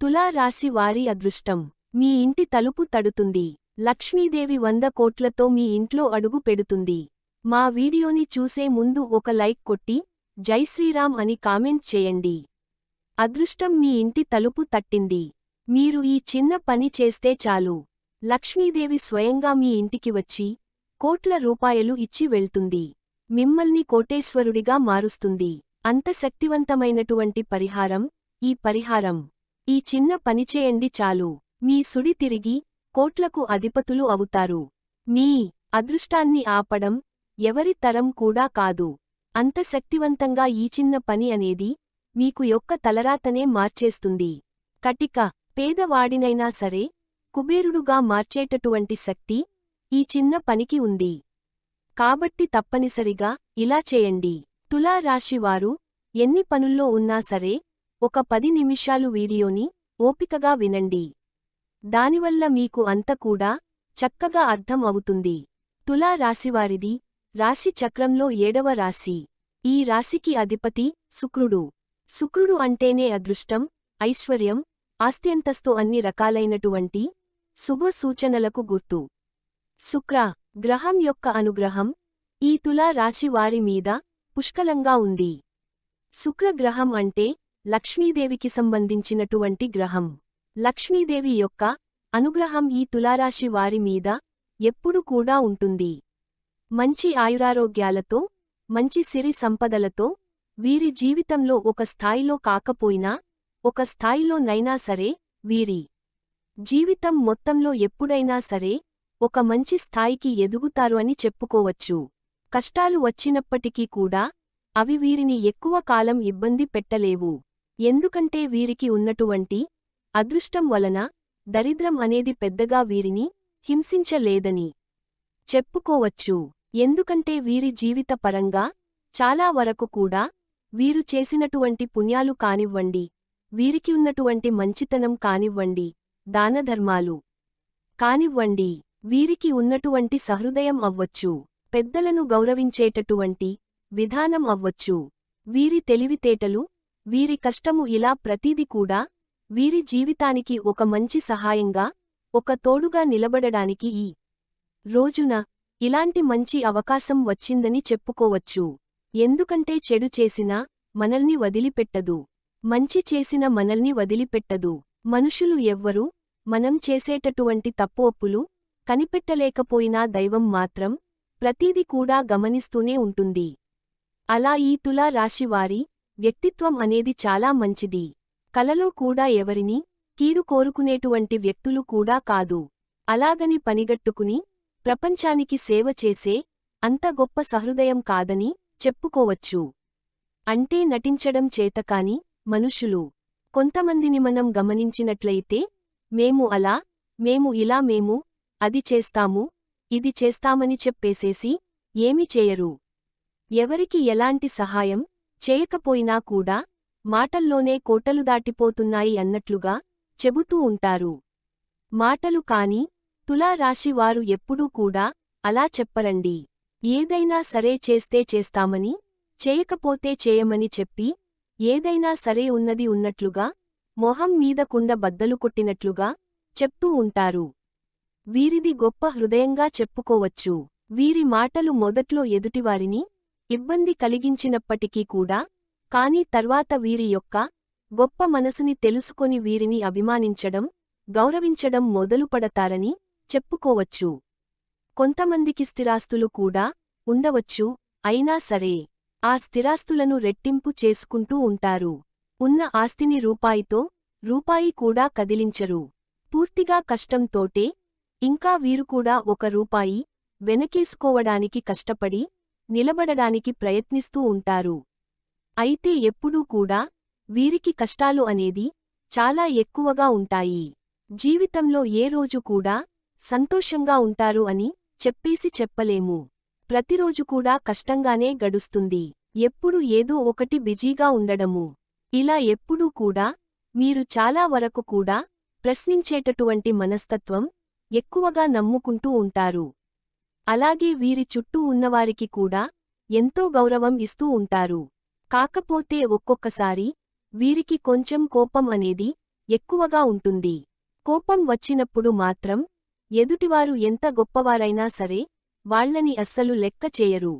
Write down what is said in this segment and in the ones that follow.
తులారాశి వారి అదృష్టం. మీ ఇంటి తలుపు తడుతుంది. లక్ష్మీదేవి వంద కోట్లతో మీ ఇంట్లో అడుగు పెడుతుంది. మా వీడియోని చూసే ముందు ఒక లైక్ కొట్టి జై శ్రీరామ్ అని కామెంట్ చేయండి. అదృష్టం మీ ఇంటి తలుపు తట్టింది. మీరు ఈ చిన్న పని చేస్తే చాలు. లక్ష్మీదేవి స్వయంగా మీ ఇంటికి వచ్చి కోట్ల రూపాయలు ఇచ్చి వెళ్తుంది. మిమ్మల్ని కోటేశ్వరుడిగా మారుస్తుంది. అంత శక్తివంతమైనటువంటి పరిహారం ఈ పరిహారం. ఈ చిన్న పనిచేయండి చాలు. మీ సుడి తిరిగి కోట్లకు అధిపతులు అవుతారు. మీ అదృష్టాన్ని ఆపడం ఎవరి తరం కూడా కాదు. అంత శక్తివంతంగా ఈ చిన్న పని అనేది మీకు యొక్క తలరాతనే మార్చేస్తుంది. కటిక పేదవాడినైనా సరే కుబేరుడుగా మార్చేటటువంటి శక్తి ఈ చిన్న పనికి ఉంది. కాబట్టి తప్పనిసరిగా ఇలా చేయండి. తులా రాశివారు ఎన్ని పనుల్లో ఉన్నా సరే ఒక పది నిమిషాలు వీడియోని ఓపికగా వినండి. దానివల్ల మీకు అంత కూడా చక్కగా అర్థం అవుతుంది. తులా రాశివారిది రాశి చక్రంలో ఏడవ రాశి. ఈ రాశికి అధిపతి శుక్రుడు. శుక్రుడు అంటేనే అదృష్టం ఐశ్వర్యం ఆస్త్యంతస్తు అన్ని రకాలైనటువంటి శుభ సూచనలకు గుర్తు. శుక్ర గ్రహం యొక్క అనుగ్రహం ఈ తులా రాశి వారి మీద పుష్కలంగా ఉంది. శుక్రగ్రహం అంటే లక్ష్మీదేవికి సంబంధించినటువంటి గ్రహం. లక్ష్మీదేవి యొక్క అనుగ్రహం ఈ తులారాశి వారి మీద ఎప్పుడు కూడా ఉంటుంది. మంచి ఆయురారోగ్యాలతో మంచి సిరి సంపదలతో వీరి జీవితంలో ఒక స్థాయిలో కాకపోయినా ఒక స్థాయిలో నైనా సరే వీరి జీవితం మొత్తంలో ఎప్పుడైనా సరే ఒక మంచి స్థాయికి ఎదుగుతారు అని చెప్పుకోవచ్చు. కష్టాలు వచ్చినప్పటికీ కూడా అవి వీరిని ఎక్కువ కాలం ఇబ్బంది పెట్టలేవు. ఎందుకంటే వీరికి ఉన్నటువంటి అదృష్టం వలన దరిద్రం అనేది పెద్దగా వీరిని హింసించలేదని చెప్పుకోవచ్చు. ఎందుకంటే వీరి జీవిత పరంగా చాలా వరకు కూడా వీరు చేసినటువంటి పుణ్యాలు కానివ్వండి వీరికి ఉన్నటువంటి మంచితనం కానివ్వండి దానధర్మాలు కానివ్వండి వీరికి ఉన్నటువంటి సహృదయం అవ్వచ్చు పెద్దలను గౌరవించేటటువంటి విధానం అవ్వచ్చు. వీరి తెలివితేటలు వీరి కష్టము ఇలా ప్రతీది కూడా వీరి జీవితానికి ఒక మంచి సహాయంగా ఒక తోడుగా నిలబడడానికి ఈ రోజున ఇలాంటి మంచి అవకాశం వచ్చిందని చెప్పుకోవచ్చు. ఎందుకంటే చెడు చేసినా మనల్ని వదిలిపెట్టదు. మంచి చేసిన మనల్ని వదిలిపెట్టదు. మనుషులు ఎవ్వరూ మనం చేసేటటువంటి తప్పోప్పులు కనిపెట్టలేకపోయినా దైవం మాత్రం ప్రతీది కూడా గమనిస్తూనే ఉంటుంది. అలా ఈ తులా రాశివారి వ్యక్తిత్వం అనేది చాలా మంచిది. కలలో కూడా ఎవరిని కీడు కోరుకునేటువంటి వ్యక్తులు కూడా కాదు. అలాగని పనిగట్టుకుని ప్రపంచానికి సేవ చేసే అంత గొప్ప సహృదయం కాదని చెప్పుకోవచ్చు. అంటే నటించడం చేతకాని మనుషులు. కొంతమందిని మనం గమనించినట్లయితే మేము అలా మేము ఇలా మేము అది చేస్తాము ఇది చేస్తామని చెప్పేసేసి ఏమి చేయరు. ఎవరికి ఎలాంటి సహాయం చేయకపోయినా కూడా మాటల్లోనే కోటలు దాటిపోతున్నాయి అన్నట్లుగా చెబుతూ ఉంటారు. మాటలు కాని తులారాశి వారు ఎప్పుడూ కూడా అలా చెప్పరండి. ఏదైనా సరే చేస్తే చేస్తామని చేయకపోతే చేయమని చెప్పి ఏదైనా సరే ఉన్నది ఉన్నట్లుగా మొహం మీద కుండ బద్దలు కొట్టినట్లుగా చెప్తూ ఉంటారు. వీరిది గొప్ప హృదయంగా చెప్పుకోవచ్చు. వీరి మాటలు మొదట్లో ఎదుటివారిని ఇబ్బంది కలిగించినప్పటికీ కూడా కాని తర్వాత వీరి యొక్క గొప్ప మనసుని తెలుసుకొని వీరిని అభిమానించడం గౌరవించడం మొదలుపడతారని చెప్పుకోవచ్చు. కొంతమందికి స్థిరాస్తులు కూడా ఉండవచ్చు అయినా సరే ఆ స్థిరాస్తులను రెట్టింపు చేసుకుంటూ ఉంటారు. ఉన్న ఆస్తిని రూపాయితో రూపాయి కూడా కదిలించరు. పూర్తిగా కష్టంతోటే ఇంకా వీరు కూడా ఒక రూపాయి వెనకేసుకోవడానికి కష్టపడి నిలబడడానికి ప్రయత్నిస్తూ ఉంటారు. అయితే ఎప్పుడూ కూడా వీరికి కష్టాలు అనేది చాలా ఎక్కువగా ఉంటాయి. జీవితంలో ఏ రోజు కూడా సంతోషంగా ఉంటారు అని చెప్పేసి చెప్పలేము. ప్రతిరోజు కూడా కష్టంగానే గడుస్తుంది. ఎప్పుడు ఏదో ఒకటి బిజీగా ఉండడము. ఇలా ఎప్పుడూ కూడా మీరు చాలా వరకు కూడా ప్రశ్నించేటటువంటి మనస్తత్వం ఎక్కువగా నమ్ముకుంటూ ఉంటారు. అలాగే వీరి చుట్టూ ఉన్నవారికి కూడా ఎంతో గౌరవం ఇస్తూ ఉంటారు. కాకపోతే ఒక్కొక్కసారి వీరికి కొంచెం కోపం అనేది ఎక్కువగా ఉంటుంది. కోపం వచ్చినప్పుడు మాత్రం ఎదుటివారు ఎంత గొప్పవారైనా సరే వాళ్ళని అస్సలు లెక్క చేయరు.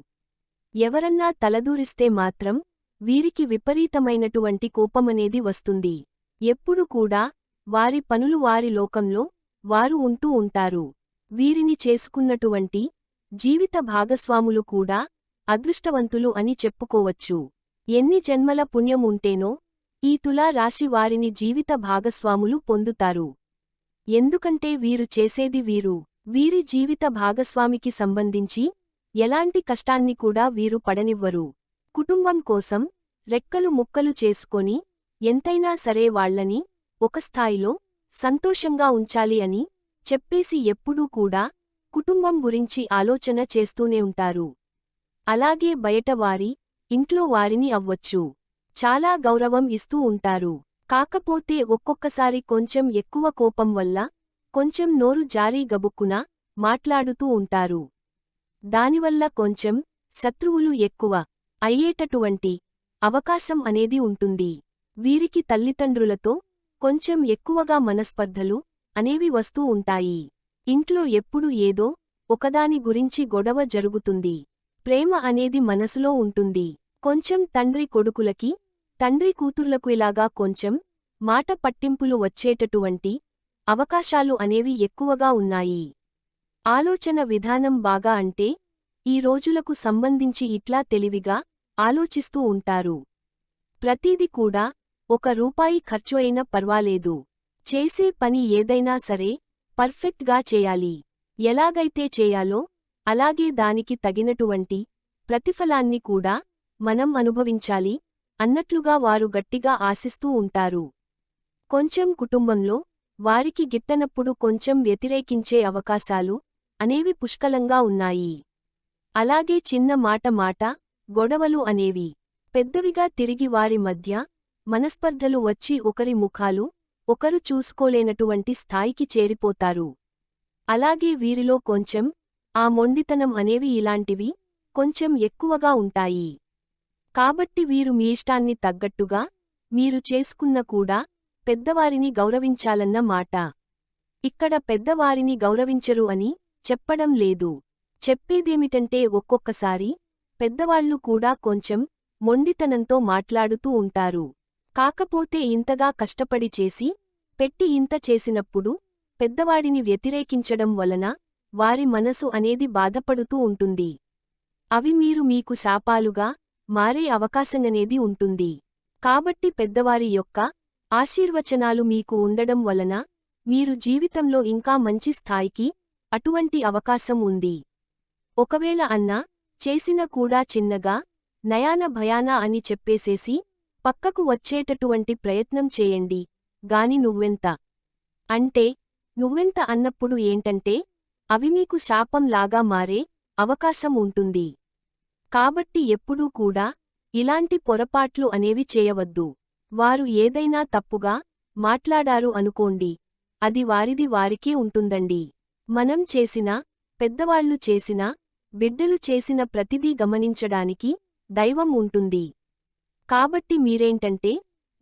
ఎవరన్నా తలదూరిస్తే మాత్రం వీరికి విపరీతమైనటువంటి కోపమనేది వస్తుంది. ఎప్పుడు కూడా వారి పనులు వారి లోకంలో వారు ఉంటూ ఉంటారు. వీరిని చేసుకున్నటువంటి జీవిత భాగస్వాములు కూడా అదృష్టవంతులు అని చెప్పుకోవచ్చు. ఎన్ని జన్మల పుణ్యం ఉంటేనో ఈ తులా రాశి వారిని జీవిత భాగస్వాములు పొందుతారు. ఎందుకంటే వీరు చేసేది వీరు. వీరి జీవిత భాగస్వామికి సంబంధించి ఎలాంటి కష్టాన్ని కూడా వీరు పడనివ్వరు. కుటుంబం కోసం రెక్కలు ముక్కలు చేసుకొని ఎంతైనా సరే వాళ్ళని ఒక స్థాయిలో సంతోషంగా ఉంచాలి అని చెప్పేసి ఎప్పుడూ కూడా కుటుంబం గురించి ఆలోచన చేస్తూనే ఉంటారు. అలాగే బయట వారి ఇంట్లో వారిని అవ్వచ్చు. చాలా గౌరవం ఇస్తూ ఉంటారు. కాకపోతే ఒక్కొక్కసారి కొంచెం ఎక్కువ కోపం వల్ల కొంచెం నోరు జారీ గబుక్కున మాట్లాడుతూ ఉంటారు. దానివల్ల కొంచెం శత్రువులు ఎక్కువ అయ్యేటటువంటి అవకాశం అనేది ఉంటుంది. వీరికి తల్లిదండ్రులతో కొంచెం ఎక్కువగా మనస్పర్ధలు అనేవి వస్తూ ఉంటాయి. ఇంట్లో ఎప్పుడు ఏదో ఒకదాని గురించి గొడవ జరుగుతుంది. ప్రేమ అనేది మనసులో ఉంటుంది. కొంచెం తండ్రి కొడుకులకి తండ్రి కూతుర్లకు ఇలాగా కొంచెం మాట పట్టింపులు వచ్చేటటువంటి అవకాశాలు అనేవి ఎక్కువగా ఉన్నాయి. ఆలోచన విధానం బాగా అంటే ఈ రోజులకు సంబంధించి ఇట్లా తెలివిగా ఆలోచిస్తూ ఉంటారు. ప్రతీది కూడా ఒక రూపాయి ఖర్చు అయినా పర్వాలేదు. చేసే పని ఏదైనా సరే పర్ఫెక్ట్గా చేయాలి. ఎలాగైతే చేయాలో అలాగే దానికి తగినటువంటి ప్రతిఫలాన్ని కూడా మనం అనుభవించాలి అన్నట్లుగా వారు గట్టిగా ఆశిస్తూ ఉంటారు. కొంచెం కుటుంబంలో వారికి గిట్టనప్పుడు కొంచెం వ్యతిరేకించే అవకాశాలు అనేవి పుష్కలంగా ఉన్నాయి. అలాగే చిన్న మాట మాట గొడవలు అనేవి పెద్దవిగా తిరిగి వారి మధ్య మనస్పర్ధలు వచ్చి ఒకరి ముఖాలు ఒకరు చూసుకోలేనటువంటి స్థాయికి చేరిపోతారు. అలాగే వీరిలో కొంచెం ఆ మొండితనం అనేవి ఇలాంటివి కొంచెం ఎక్కువగా ఉంటాయి. కాబట్టి వీరు మీ ఇష్టాన్ని తగ్గట్టుగా మీరు చేసుకున్న కూడా పెద్దవారిని గౌరవించాలన్న మాట. ఇక్కడ పెద్దవారిని గౌరవించరు అని చెప్పడం లేదు. చెప్పేదేమిటంటే ఒక్కొక్కసారి పెద్దవాళ్ళు కూడా కొంచెం మొండితనంతో మాట్లాడుతూ ఉంటారు. కాకపోతే ఇంతగా కష్టపడి చేసి పెట్టి ఇంత చేసినప్పుడు పెద్దవాడిని వ్యతిరేకించడం వలన వారి మనసు అనేది బాధపడుతూ ఉంటుంది. అవి మీరు మీకు శాపాలుగా మారే అవకాశమనేది ఉంటుంది. కాబట్టి పెద్దవారి యొక్క ఆశీర్వచనాలు మీకు ఉండడం వలన మీరు జీవితంలో ఇంకా మంచి స్థాయికి అటువంటి అవకాశం ఉంది. ఒకవేళ అన్నా చేసిన కూడా చిన్నగా నయాన భయానా అని చెప్పేసేసి పక్కకు వచ్చేటటువంటి ప్రయత్నం చేయండి. గాని నువ్వెంత? అంటే నువ్వెంత అన్నప్పుడు ఏంటంటే అవి మీకు శాపంలాగా మారే అవకాశం ఉంటుంది. కాబట్టి ఎప్పుడూ కూడా ఇలాంటి పొరపాట్లు అనేవి చేయవద్దు. వారు ఏదైనా తప్పుగా మాట్లాడారు అనుకోండి అది వారిది వారికే ఉంటుందండి. మనం చేసిన పెద్దవాళ్ళు చేసిన బిడ్డలు చేసిన ప్రతిదీ గమనించడానికి దైవం ఉంటుంది. కాబట్టి మీరేంటంటే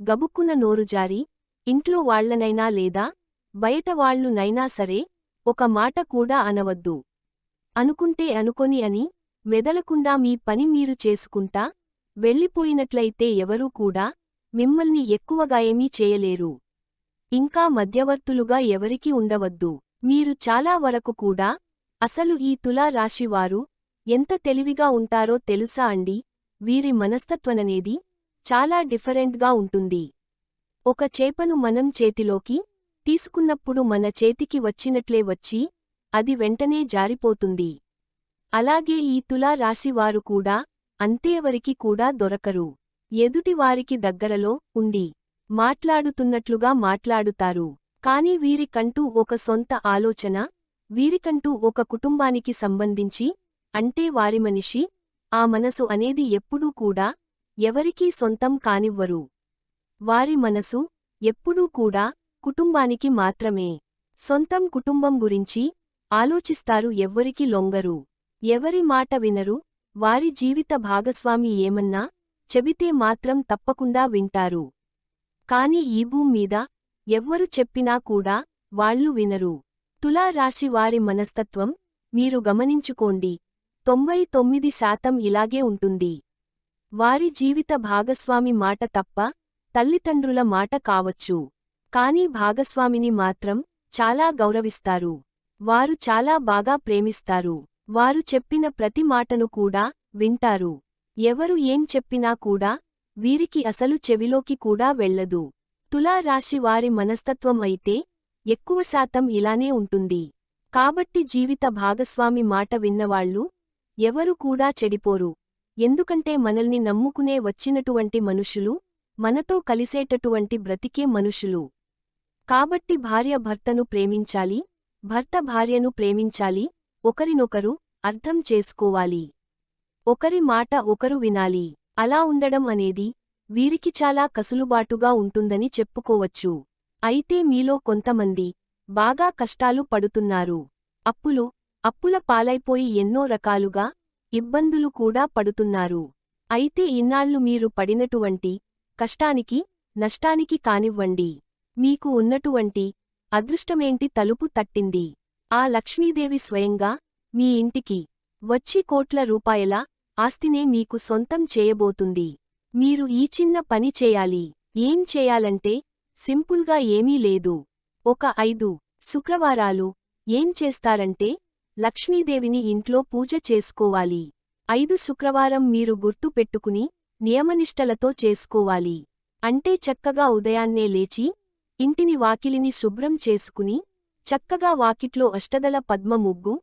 గబుక్కున నోరు జారి ఇంట్లో వాళ్ళనైనా లేదా బయట వాళ్ళునైనా సరే ఒక మాట కూడా అనవద్దు. అనుకుంటే అనుకొని అని మెదలకుండా మీ పని మీరు చేసుకుంటా వెళ్ళిపోయినట్లయితే ఎవరూ కూడా మిమ్మల్ని ఎక్కువగా ఏమీ చేయలేరు. ఇంకా మధ్యవర్తులుగా ఎవరికి ఉండవద్దు. మీరు చాలా వరకు కూడా అసలు ఈ తులా రాశివారు ఎంత తెలివిగా ఉంటారో తెలుసా అండి? వీరి మనస్తత్వననేది చాలా డిఫరెంట్గా ఉంటుంది. ఒక చేపను మనం చేతిలోకి తీసుకున్నప్పుడు మన చేతికి వచ్చినట్లే వచ్చి అది వెంటనే జారిపోతుంది. అలాగే ఈ తులా రాశివారు కూడా అంతేవరికి కూడా దొరకరు. ఎదుటివారికి దగ్గరలో ఉండి మాట్లాడుతున్నట్లుగా మాట్లాడుతారు. కాని వీరికంటూ ఒక సొంత ఆలోచన వీరికంటూ ఒక కుటుంబానికి సంబంధించి అంటే వారి మనిషి ఆ మనసు అనేది ఎప్పుడూ కూడా ఎవరికీ సొంతం కానివ్వరు. వారి మనసు ఎప్పుడూ కూడా కుటుంబానికి మాత్రమే. సొంతం కుటుంబం గురించి ఆలోచిస్తారు ఎవ్వరికి లొంగరు. ఎవరి మాట వినరు వారి జీవిత భాగస్వామి ఏమన్నా చెబితే మాత్రం తప్పకుండా వింటారు. కాని ఈ భూమ్మీద ఎవ్వరు చెప్పినా కూడా వాళ్ళు వినరు. తులారాశి వారి మనస్తత్వం మీరు గమనించుకోండి. తొంభై తొమ్మిది శాతం ఇలాగే ఉంటుంది. వారి జీవిత భాగస్వామి మాట తప్ప తల్లిదండ్రుల మాట కావచ్చు. కాని భాగస్వామిని మాత్రం చాలా గౌరవిస్తారు. వారు చాలా బాగా ప్రేమిస్తారు. వారు చెప్పిన ప్రతి మాటను కూడా వింటారు. ఎవరు ఏం చెప్పినా కూడా వీరికి అసలు చెవిలోకి కూడా వెళ్ళదు. తులారాశి వారి మనస్తత్వం అయితే ఎక్కువ శాతం ఇలానే ఉంటుంది. కాబట్టి జీవిత భాగస్వామి మాట విన్నవాళ్ళు ఎవరు కూడా చెడిపోరు. ఎందుకంటే మనల్ని నమ్ముకునే వచ్చినటువంటి మనుషులు మనతో కలిసేటటువంటి బ్రతికే మనుషులు. కాబట్టి భార్య భర్తను ప్రేమించాలి భర్త భార్యను ప్రేమించాలి ఒకరినొకరు అర్థం చేసుకోవాలి. ఒకరి మాట ఒకరు వినాలి. అలా ఉండడం అనేది వీరికి చాలా కసులుబాటుగా ఉంటుందని చెప్పుకోవచ్చు. అయితే మీలో కొంతమంది బాగా కష్టాలు పడుతున్నారు. అప్పులు అప్పుల పాలైపోయి ఎన్నో రకాలుగా ఇబ్బందులు కూడా పడుతున్నారు. అయితే ఇన్నాళ్ళు మీరు పడినటువంటి కష్టానికి నష్టానికి కానివ్వండి. మీకు ఉన్నటువంటి అదృష్టమేంటి తలుపు తట్టింది. ఆ లక్ష్మీదేవి స్వయంగా మీ ఇంటికి వచ్చి కోట్ల రూపాయల ఆస్తినే మీకు సొంతం చేయబోతుంది. మీరు ఈ చిన్న పని చేయాలి. ఏం చేయాలంటే సింపుల్గా ఏమీ లేదు. ఒక ఐదు శుక్రవారాలు ఏం చేస్తారంటే లక్ష్మీదేవిని ఇంట్లో పూజ చేసుకోవాలి. ఐదు శుక్రవారం మీరు గుర్తు పెట్టుకుని నియమనిష్టలతో చేసుకోవాలి. అంటే చక్కగా ఉదయాన్నే లేచి ఇంటిని వాకిలిని శుభ్రం చేసుకుని చక్కగా వాకిట్లో అష్టదల పద్మ ముగ్గు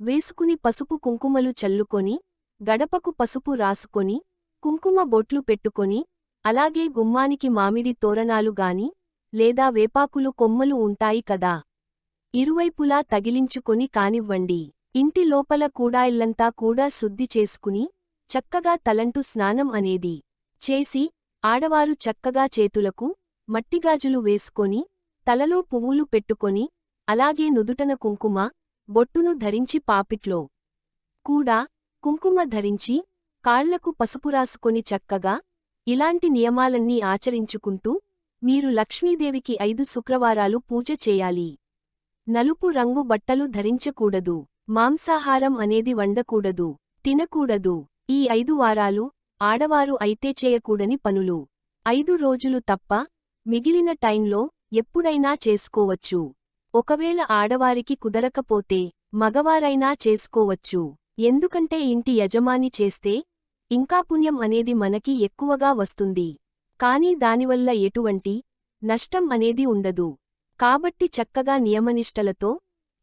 వేసుకుని పసుపు కుంకుమలు చల్లుకొని గడపకు పసుపు రాసుకొని కుంకుమ బొట్లు పెట్టుకొని అలాగే గుమ్మానికి మామిడి తోరణాలు గాని లేదా వేపాకులు కొమ్మలు ఉంటాయి కదా. ఇరువైపులా తగిలించుకొని కానివ్వండి. ఇంటి లోపల కూడా ఇల్లంతా కూడా శుద్ధి చేసుకుని చక్కగా తలంటు స్నానం అనేది చేసి ఆడవారు చక్కగా చేతులకు మట్టిగాజులు వేసుకొని తలలో పువ్వులు పెట్టుకొని అలాగే నుదుటన కుంకుమ బొట్టును ధరించి పాపిట్లో కూడా కుంకుమ ధరించి కాళ్ళకు పసుపు రాసుకొని చక్కగా ఇలాంటి నియమాలన్నీ ఆచరించుకుంటూ మీరు లక్ష్మీదేవికి ఐదు శుక్రవారాలు పూజ చేయాలి. నలుపు రంగు బట్టలు ధరించకూడదు. మాంసాహారం అనేది వండకూడదు. తినకూడదు. ఈ ఐదు వారాలు ఆడవారు అయితే చేయకూడని పనులు. ఐదు రోజులు తప్ప మిగిలిన టైంలో ఎప్పుడైనా చేసుకోవచ్చు. ఒకవేళ ఆడవారికి కుదరకపోతే మగవారైనా చేసుకోవచ్చు. ఎందుకంటే ఇంటి యజమాని చేస్తే ఇంకా పుణ్యం అనేది మనకి ఎక్కువగా వస్తుంది. కానీ దానివల్ల ఎటువంటి నష్టం అనేది ఉండదు. కాబట్టి చక్కగా నియమనిష్టలతో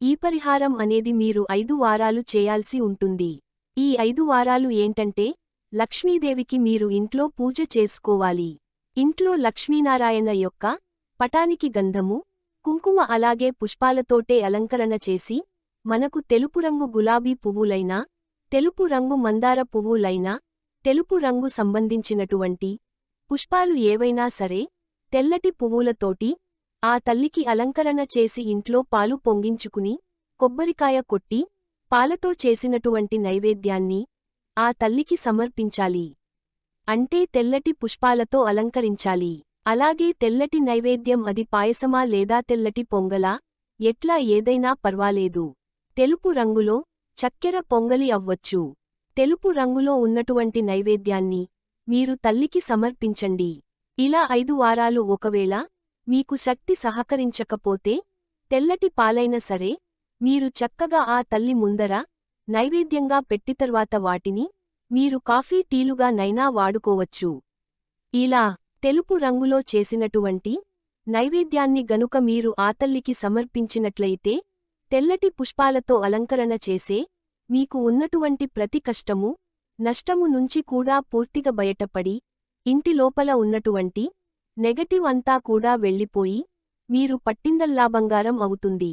ఈ పరిహారం అనేది మీరు ఐదు వారాలు చేయాల్సి ఉంటుంది. ఈ ఐదు వారాలు ఏంటంటే లక్ష్మీదేవికి మీరు ఇంట్లో పూజ చేసుకోవాలి. ఇంట్లో లక్ష్మీనారాయణ యొక్క పటానికి గంధము కుంకుమ అలాగే పుష్పాలతోటే అలంకరణ చేసి మనకు తెలుపు రంగు గులాబీ పువ్వులైనా తెలుపు రంగు మందార పువ్వులైనా తెలుపు రంగు సంబంధించినటువంటి పుష్పాలు ఏవైనా సరే తెల్లటి పువ్వులతోటి ఆ తల్లికి అలంకరణ చేసి ఇంట్లో పాలు పొంగించుకుని కొబ్బరికాయ కొట్టి పాలతో చేసినటువంటి నైవేద్యాన్ని ఆ తల్లికి సమర్పించాలి. అంటే తెల్లటి పుష్పాలతో అలంకరించాలి. అలాగే తెల్లటి నైవేద్యం అది పాయసమా లేదా తెల్లటి పొంగలా? ఎట్లా ఏదైనా పర్వాలేదు. తెలుపు రంగులో చక్కెర పొంగలి అవ్వచ్చు. తెలుపు రంగులో ఉన్నటువంటి నైవేద్యాన్ని మీరు తల్లికి సమర్పించండి. ఇలా ఐదు వారాలు ఒకవేళ మీకు శక్తి సహకరించకపోతే తెల్లటి పాలైన సరే మీరు చక్కగా ఆ తల్లి ముందర నైవేద్యంగా పెట్టి తర్వాత వాటిని మీరు కాఫీ టీలుగా నైనా వాడుకోవచ్చు. ఇలా తెలుపు రంగులో చేసినటువంటి నైవేద్యాన్ని గనుక మీరు ఆతల్లికి సమర్పించినట్లయితే తెల్లటి పుష్పాలతో అలంకరణ చేసే మీకు ఉన్నటువంటి ప్రతి కష్టము నష్టము నుంచి కూడా పూర్తిగా బయటపడి ఇంటి లోపల ఉన్నటువంటి నెగటివ్ అంతా కూడా వెళ్ళిపోయి మీరు పట్టిందల్లా బంగారం అవుతుంది.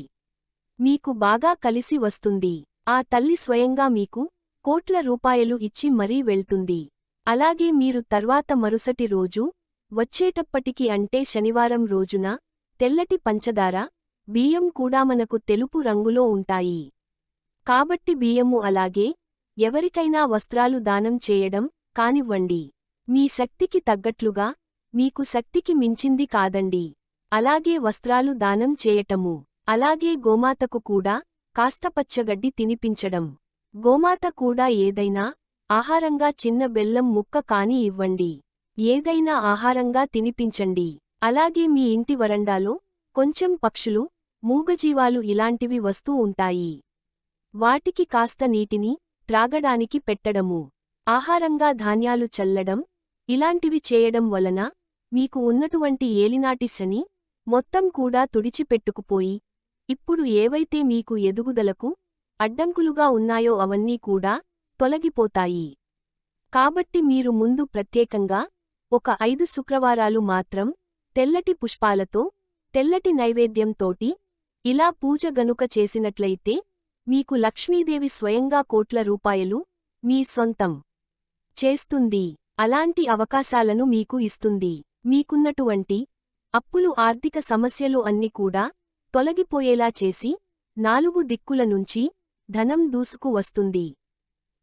మీకు బాగా కలిసి వస్తుంది. ఆ తల్లి స్వయంగా మీకు కోట్ల రూపాయలు ఇచ్చి మరీ వెళ్తుంది. అలాగే మీరు తర్వాత మరుసటి రోజు వచ్చేటప్పటికి అంటే శనివారం రోజున తెల్లటి పంచదార బియ్యం కూడా మనకు తెలుపు రంగులో ఉంటాయి. కాబట్టి బియ్యము అలాగే ఎవరికైనా వస్త్రాలు దానం చేయడం కానివ్వండి. మీ శక్తికి తగ్గట్లుగా మీకు శక్తికి మించింది కాదండి. అలాగే వస్త్రాలు దానం చేయటము. అలాగే గోమాతకు కూడా కాస్త పచ్చగడ్డి తినిపించడం. గోమాత కూడా ఏదైనా ఆహారంగా చిన్న బెల్లం ముక్క కాని ఇవ్వండి. ఏదైనా ఆహారంగా తినిపించండి. అలాగే మీ ఇంటి వరండాలో కొంచెం పక్షులు మూగజీవాలు ఇలాంటివి వస్తూ ఉంటాయి. వాటికి కాస్త నీటిని త్రాగడానికి పెట్టడము. ఆహారంగా ధాన్యాలు చల్లడం ఇలాంటివి చేయడం వలన మీకు ఉన్నటువంటి ఏలినాటి శని మొత్తం కూడా తుడిచిపెట్టుకుపోయి ఇప్పుడు ఏవైతే మీకు ఎదుగుదలకు అడ్డంకులుగా ఉన్నాయో అవన్నీ కూడా తొలగిపోతాయి. కాబట్టి మీరు ముందు ప్రత్యేకంగా ఒక ఐదు శుక్రవారాలు మాత్రం తెల్లటి పుష్పాలతో తెల్లటి నైవేద్యంతోటి ఇలా పూజ గనుక చేసినట్లయితే మీకు లక్ష్మీదేవి స్వయంగా కోట్ల రూపాయలు మీ సొంతం చేస్తుంది. అలాంటి అవకాశాలను మీకు ఇస్తుంది. మీకున్నటువంటి అప్పులు ఆర్థిక సమస్యలు అన్ని కూడా తొలగిపోయేలా చేసి నాలుగు దిక్కుల నుంచి ధనం దూసుకు వస్తుంది.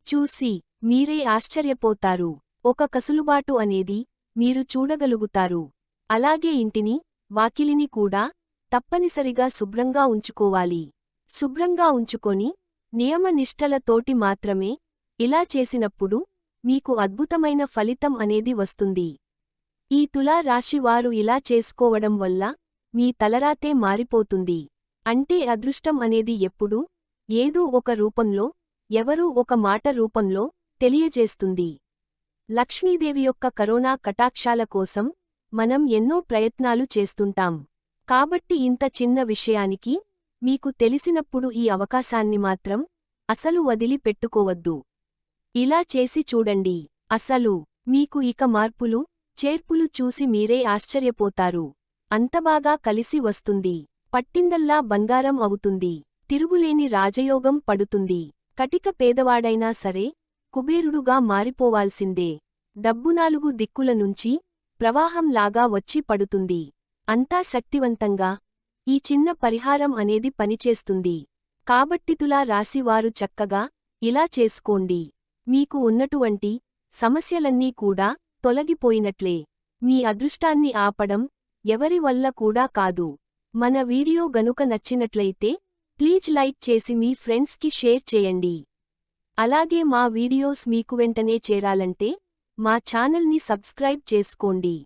చూసి మీరే ఆశ్చర్యపోతారు. ఒక కసులుబాటు అనేది మీరు చూడగలుగుతారు. అలాగే ఇంటిని వాకిలిని కూడా తప్పనిసరిగా శుభ్రంగా ఉంచుకోవాలి. శుభ్రంగా ఉంచుకొని నియమనిష్టలతోటి మాత్రమే ఇలా చేసినప్పుడు మీకు అద్భుతమైన ఫలితం అనేది వస్తుంది. ఈ తులా రాశివారు ఇలా చేసుకోవడం వల్ల మీ తలరాతే మారిపోతుంది. అంటే అదృష్టం అనేది ఎప్పుడూ ఏదో ఒక రూపంలో ఎవరూ ఒక మాట రూపంలో తెలియజేస్తుంది. లక్ష్మీదేవి యొక్క కరోనా కటాక్షాల కోసం మనం ఎన్నో ప్రయత్నాలు చేస్తుంటాం. కాబట్టి ఇంత చిన్న విషయానికి మీకు తెలిసినప్పుడు ఈ అవకాశాన్ని మాత్రం అసలు వదిలి పెట్టుకోవద్దు ఇలా చేసి చూడండి. అసలు మీకు ఇక మార్పులు చేర్పులు చూసి మీరే ఆశ్చర్యపోతారు. అంతబాగా కలిసి వస్తుంది. పట్టిందల్లా బంగారం అవుతుంది. తిరుగులేని రాజయోగం పడుతుంది. కటిక పేదవాడైనా సరే కుబేరుడుగా మారిపోవాల్సిందే. డబ్బు నాలుగు దిక్కుల నుంచి ప్రవాహంలాగా వచ్చి పడుతుంది. అంతా శక్తివంతంగా ఈ చిన్న పరిహారం అనేది పనిచేస్తుంది. కాబట్టితులా రాశివారు చక్కగా ఇలా చేసుకోండి. మీకు ఉన్నటువంటి సమస్యలన్నీ కూడా తొలగిపోయినట్లే. మీ అదృష్టాన్ని ఆపడం ఎవరి వల్ల కూడా కాదు. మన వీడియో గనుక నచ్చినట్లయితే ప్లీజ్ లైక్ చేసి మీ ఫ్రెండ్స్కి షేర్ చేయండి. అలాగే మా వీడియోస్ మీకు వెంటనే చేరాలంటే మా ఛానల్ని సబ్స్క్రైబ్ చేసుకోండి.